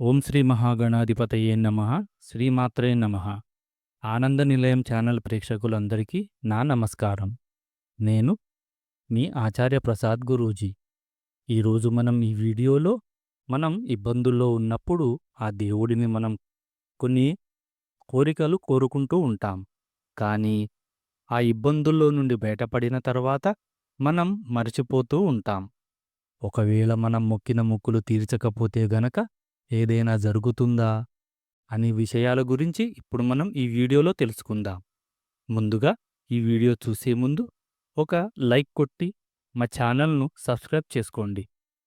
ఓం శ్రీ మహాగణాధిపతయే నమ శ్రీమాత్రే నమ. ఆనంద నిలయం ఛానల్ ప్రేక్షకులందరికీ నా నమస్కారం. నేను మీ ఆచార్య ప్రసాద్ గురూజీ. ఈరోజు మనం ఈ వీడియోలో మనం ఇబ్బందుల్లో ఉన్నప్పుడు ఆ దేవుడిని మనం కొన్ని కోరికలు కోరుకుంటూ ఉంటాం. కానీ ఆ ఇబ్బందుల్లో నుండి బయటపడిన తర్వాత మనం మర్చిపోతూ ఉంటాం. ఒకవేళ మనం మొక్కిన మొక్కులు తీర్చకపోతే గనక ఏదైనా జరుగుతుందా అనే విషయాల గురించి ఇప్పుడు మనం ఈ వీడియోలో తెలుసుకుందాం. ముందుగా ఈ వీడియో చూసే ముందు ఒక లైక్ కొట్టి మా ఛానల్ను సబ్స్క్రైబ్ చేసుకోండి.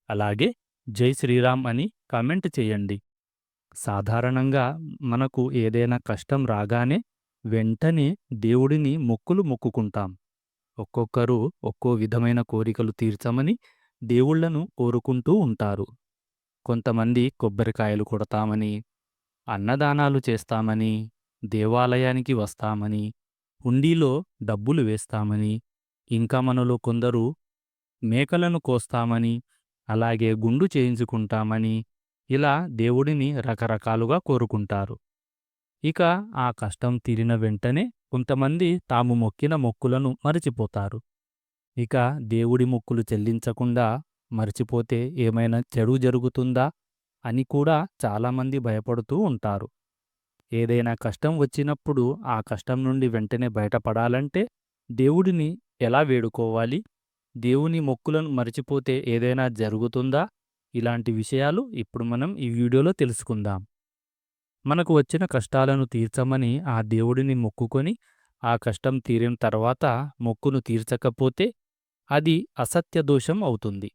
అలాగే జై శ్రీరామ్ అని కామెంట్ చేయండి. సాధారణంగా మనకు ఏదైనా కష్టం రాగానే వెంటనే దేవుడిని మొక్కులు మొక్కుకుంటాం. ఒక్కొక్కరు ఒక్కో విధమైన కోరికలు తీర్చమని దేవుళ్ళను కోరుకుంటూ ఉంటారు. కొంతమంది కొబ్బరికాయలు కొడతామని అన్నదానాలు చేస్తామని దేవాలయానికి వస్తామని హుండీలో డబ్బులు వేస్తామని ఇంకా మనలో కొందరు మేకలను కోస్తామని అలాగే గుండు చేయించుకుంటామని ఇలా దేవుడిని రకరకాలుగా కోరుకుంటారు. ఇక ఆ కష్టం తీరిన వెంటనే కొంతమంది తాము మొక్కిన మొక్కులను మరిచిపోతారు. ఇక దేవుడి మొక్కులు చెల్లించకుండా మర్చిపోతే ఏమైనా చెడు జరుగుతుందా? అని కూడా చాలామంది భయపడుతూ ఉంటారు. ఏదైనా కష్టం వచ్చినప్పుడు ఆ కష్టం నుండి వెంటనే బయటపడాలంటే దేవుడిని ఎలా వేడుకోవాలి? దేవుని మొక్కులను మర్చిపోతే ఏదైనా జరుగుతుందా? ఇలాంటి విషయాలు ఇప్పుడు మనం ఈ వీడియోలో తెలుసుకుందాం. మనకు వచ్చిన కష్టాలను తీర్చమని ఆ దేవుడిని మొక్కుకొని ఆ కష్టం తీరిన తర్వాత మొక్కును తీర్చకపోతే అది అసత్య దోషం అవుతుంది.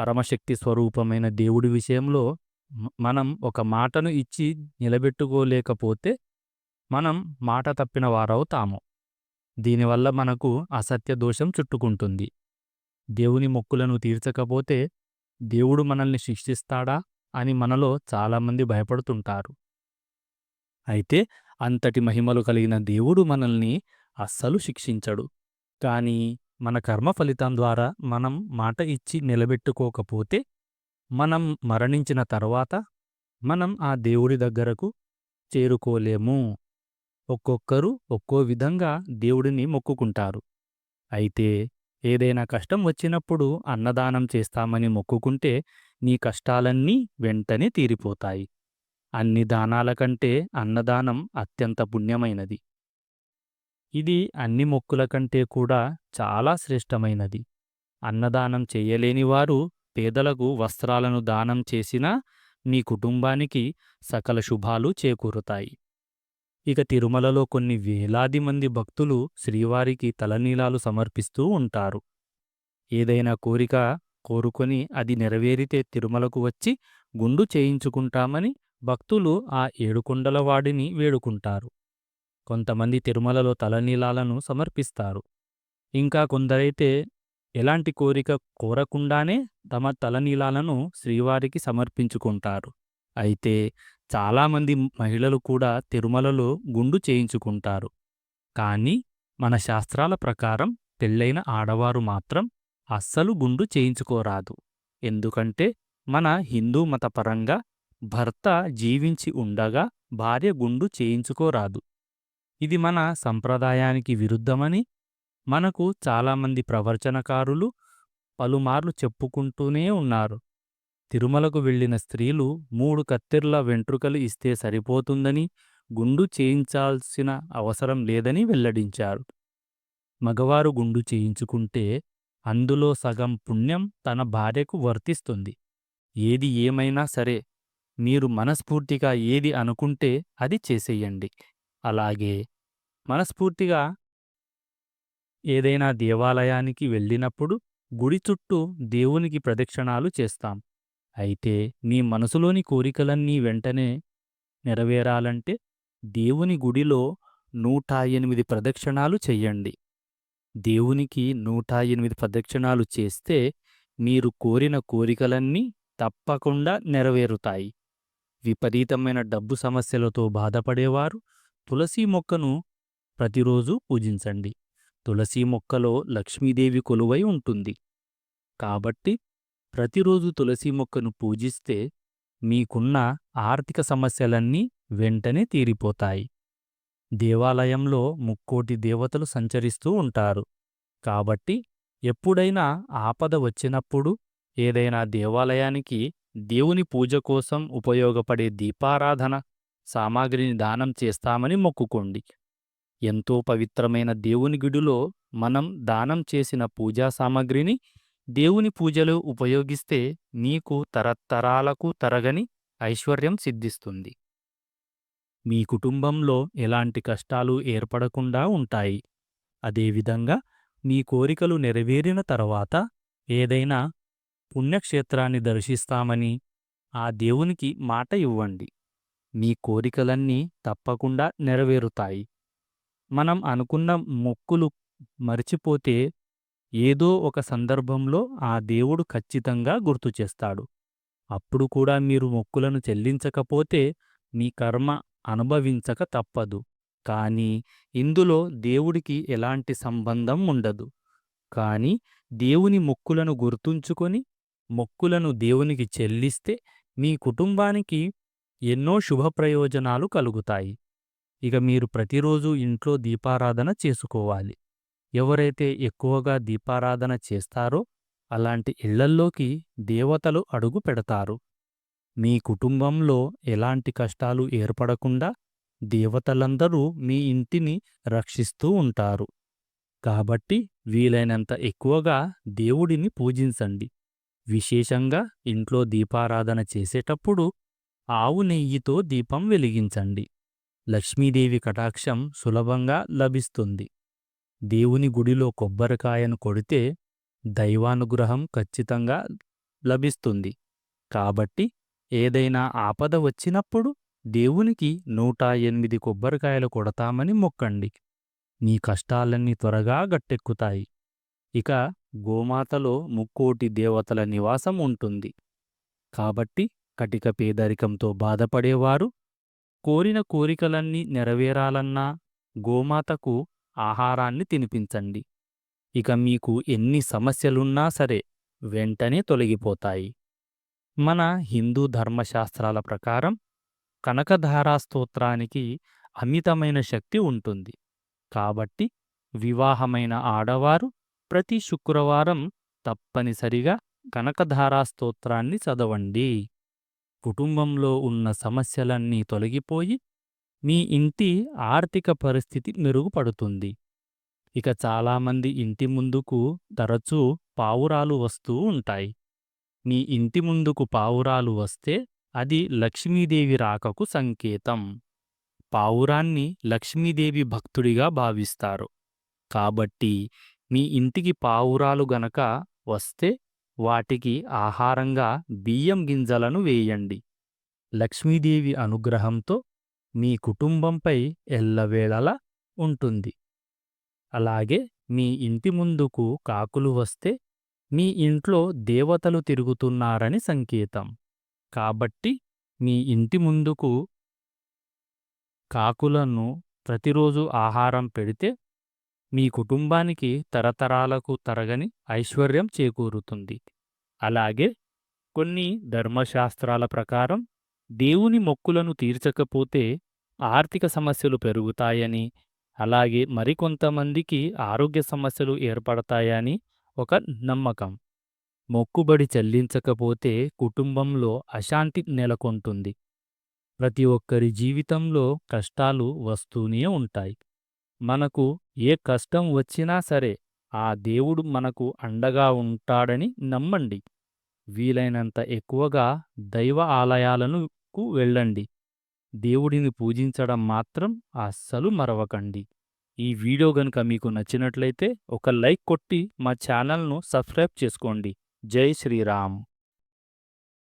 పరమశక్తి స్వరూపమైన దేవుడి విషయంలో మనం ఒక మాటను ఇచ్చి నిలబెట్టుకోలేకపోతే మనం మాట తప్పిన వారవుతాము. దీనివల్ల మనకు అసత్య దోషం చుట్టుకుంటుంది. దేవుని మొక్కులను తీర్చకపోతే దేవుడు మనల్ని శిక్షిస్తాడా అని మనలో చాలామంది భయపడుతుంటారు. అయితే అంతటి మహిమలు కలిగిన దేవుడు మనల్ని అస్సలు శిక్షించడు. కానీ మన కర్మ ఫలితం ద్వారా మనం మాట ఇచ్చి నిలబెట్టుకోకపోతే మనం మరణించిన తర్వాత మనం ఆ దేవుడి దగ్గరకు చేరుకోలేము. ఒక్కొక్కరు ఒక్కో విధంగా దేవుడిని మొక్కుకుంటారు. అయితే ఏదైనా కష్టం వచ్చినప్పుడు అన్నదానం చేస్తామని మొక్కుకుంటే నీ కష్టాలన్నీ వెంటనే తీరిపోతాయి. అన్ని దానాల కంటే అన్నదానం అత్యంత పుణ్యమైనది. ఇది అన్ని మొక్కుల కంటే కూడా చాలా శ్రేష్టమైనది. అన్నదానం చెయ్యలేని వారు పేదలకు వస్త్రాలను దానం చేసినా నీ కుటుంబానికి సకల శుభాలు చేకూరుతాయి. ఇక తిరుమలలో కొన్ని వేలాది మంది భక్తులు శ్రీవారికి తలనీలాలు సమర్పిస్తూ ఉంటారు. ఏదైనా కోరిక కోరుకొని అది నెరవేరితే తిరుమలకు వచ్చి గుండు చేయించుకుంటామని భక్తులు ఆ ఏడుకొండలవాడిని వేడుకుంటారు. కొంతమంది తిరుమలలో తలనీలాలను సమర్పిస్తారు. ఇంకా కొందరైతే ఎలాంటి కోరిక కోరకుండానే తమ తలనీలాలను శ్రీవారికి సమర్పించుకుంటారు. అయితే చాలామంది మహిళలు కూడా తిరుమలలో గుండు చేయించుకుంటారు. కానీ మన శాస్త్రాల ప్రకారం పెళ్ళైన ఆడవారు మాత్రం అస్సలు గుండు చేయించుకోరాదు. ఎందుకంటే మన హిందూ మతపరంగా భర్త జీవించి ఉండగా భార్య గుండు చేయించుకోరాదు. ఇది మన సంప్రదాయానికి విరుద్ధమని మనకు చాలామంది ప్రవర్చనకారులు పలుమార్లు చెప్పుకుంటూనే ఉన్నారు. తిరుమలకు వెళ్ళిన స్త్రీలు మూడు కత్తెర్ల వెంట్రుకలు ఇస్తే సరిపోతుందని గుండు చేయించాల్సిన అవసరం లేదని వెల్లడించారు. మగవారు గుండు చేయించుకుంటే అందులో సగం పుణ్యం తన భార్యకు వర్తిస్తుంది. ఏది ఏమైనా సరే మీరు మనస్ఫూర్తిగా ఏది అనుకుంటే అది చేసేయండి. అలాగే మనస్ఫూర్తిగా ఏదైనా దేవాలయానికి వెళ్ళినప్పుడు గుడి చుట్టూ దేవునికి ప్రదక్షిణాలు చేస్తాం. అయితే మీ మనసులోని కోరికలన్నీ వెంటనే నెరవేరాలంటే దేవుని గుడిలో నూట ఎనిమిది ప్రదక్షిణాలు చెయ్యండి దేవునికి నూట ఎనిమిది ప్రదక్షిణాలు చేస్తే మీరు కోరిన కోరికలన్నీ తప్పకుండా నెరవేరుతాయి. విపరీతమైన డబ్బు సమస్యలతో బాధపడేవారు తులసి మొక్కను ప్రతిరోజు పూజించండి. తులసి మొక్కలో లక్ష్మీదేవి కొలువై ఉంటుంది. కాబట్టి ప్రతిరోజు తులసి మొక్కను పూజిస్తే మీకున్న ఆర్థిక సమస్యలన్నీ వెంటనే తీరిపోతాయి. దేవాలయంలో ముక్కోటి దేవతలు సంచరిస్తూ ఉంటారు. కాబట్టి ఎప్పుడైనా ఆపద వచ్చినప్పుడు ఏదైనా దేవాలయానికి దేవుని పూజ కోసం ఉపయోగపడే దీపారాధన సామాగ్రిని దానం చేస్తామని మొక్కుకోండి. ఎంతో పవిత్రమైన దేవుని గుడిలో మనం దానం చేసిన పూజా సామాగ్రిని దేవుని పూజలో ఉపయోగిస్తే నీకు తరతరాలకు తరగని ఐశ్వర్యం సిద్ధిస్తుంది. మీ కుటుంబంలో ఎలాంటి కష్టాలు ఏర్పడకుండా ఉంటాయి. అదేవిధంగా మీ కోరికలు నెరవేరిన తర్వాత ఏదైనా పుణ్యక్షేత్రాన్ని దర్శిస్తామని ఆ దేవునికి మాట ఇవ్వండి. మీ కోరికలన్నీ తప్పకుండా నెరవేరుతాయి. మనం అనుకున్న మొక్కులు మర్చిపోతే ఏదో ఒక సందర్భంలో ఆ దేవుడు ఖచ్చితంగా గుర్తు చేస్తాడు. అప్పుడు కూడా మీరు మొక్కులను చెల్లించకపోతే మీ కర్మ అనుభవించక తప్పదు. కానీ ఇందులో దేవుడికి ఎలాంటి సంబంధం ఉండదు. కాని దేవుని మొక్కులను గుర్తుంచుకొని మొక్కులను దేవునికి చెల్లిస్తే మీ కుటుంబానికి ఎన్నో శుభ ప్రయోజనాలు కలుగుతాయి. ఇక మీరు ప్రతిరోజు ఇంట్లో దీపారాధన చేసుకోవాలి. ఎవరైతే ఎక్కువగా దీపారాధన చేస్తారో అలాంటి ఇళ్ళల్లోకి దేవతలు అడుగు పెడతారు. మీ కుటుంబంలో ఎలాంటి కష్టాలు ఏర్పడకుండా దేవతలందరూ మీ ఇంటిని రక్షిస్తూ ఉంటారు. కాబట్టి వీలైనంత ఎక్కువగా దేవుడిని పూజించండి. విశేషంగా ఇంట్లో దీపారాధన చేసేటప్పుడు ఆవు నెయ్యితో దీపం వెలిగించండి. లక్ష్మీదేవి కటాక్షం సులభంగా లభిస్తుంది. దేవుని గుడిలో కొబ్బరికాయను కొడితే దైవానుగ్రహం ఖచ్చితంగా లభిస్తుంది. కాబట్టి ఏదైనా ఆపద వచ్చినప్పుడు దేవునికి నూట ఎనిమిది కొబ్బరికాయలు కొడతామని మొక్కండి. నీ కష్టాలన్నీ త్వరగా గట్టెక్కుతాయి. ఇక గోమాతలో ముక్కోటి దేవతల నివాసం ఉంటుంది. కాబట్టి కటిక పేదరికంతో బాధపడేవారు కోరిన కోరికలన్నీ నెరవేరాలన్నా గోమాతకు ఆహారాన్ని తినిపించండి. ఇక మీకు ఎన్ని సమస్యలున్నా సరే వెంటనే తొలగిపోతాయి. మన హిందూ ధర్మశాస్త్రాల ప్రకారం కనకధారా స్తోత్రానికి అమితమైన శక్తి ఉంటుంది. కాబట్టి వివాహమైన ఆడవారు ప్రతి శుక్రవారం తప్పనిసరిగా కనకధారా స్తోత్రాన్ని చదవండి. కుటుంబంలో ఉన్న సమస్యలన్నీ తొలగిపోయి మీ ఇంటి ఆర్థిక పరిస్థితి మెరుగుపడుతుంది. ఇక చాలామంది ఇంటి ముందుకు తరచూ పావురాలు వస్తూ ఉంటాయి. మీ ఇంటి ముందుకు పావురాలు వస్తే అది లక్ష్మీదేవి రాకకు సంకేతం. పావురాన్ని లక్ష్మీదేవి భక్తుడిగా భావిస్తారు. కాబట్టి మీ ఇంటికి పావురాలు గనక వస్తే వాటికి ఆహారంగా బియ్యం గింజలను వేయండి. లక్ష్మీదేవి అనుగ్రహంతో మీ కుటుంబంపై ఎల్లవేళలా ఉంటుంది. అలాగే మీ ఇంటి ముందుకు కాకులు వస్తే మీ ఇంట్లో దేవతలు తిరుగుతున్నారని సంకేతం. కాబట్టి మీ ఇంటి ముందుకు కాకులను ప్రతిరోజు ఆహారం పెడితే మీ కుటుంబానికి తరతరాలకు తరగని ఐశ్వర్యం చేకూరుతుంది. అలాగే కొన్ని ధర్మశాస్త్రాల ప్రకారం దేవుని మొక్కులను తీర్చకపోతే ఆర్థిక సమస్యలు పెరుగుతాయని అలాగే మరికొంతమందికి ఆరోగ్య సమస్యలు ఏర్పడతాయని ఒక నమ్మకం. మొక్కుబడి చెల్లించకపోతే కుటుంబంలో అశాంతి నెలకొంటుంది. ప్రతి ఒక్కరి జీవితంలో కష్టాలు వస్తూనే ఉంటాయి. మనకు ఏ కష్టం వచ్చినా సరే ఆ దేవుడు మనకు అండగా ఉంటాడని నమ్మండి. వీలైనంత ఎక్కువగా దైవ ఆలయాలకు వెళ్ళండి. దేవుడిని పూజించడం మాత్రం అస్సలు మరవకండి. ఈ వీడియో గనుక మీకు నచ్చినట్లయితే ఒక లైక్ కొట్టి మా ఛానల్ను సబ్స్క్రైబ్ చేసుకోండి. జై శ్రీరామ్.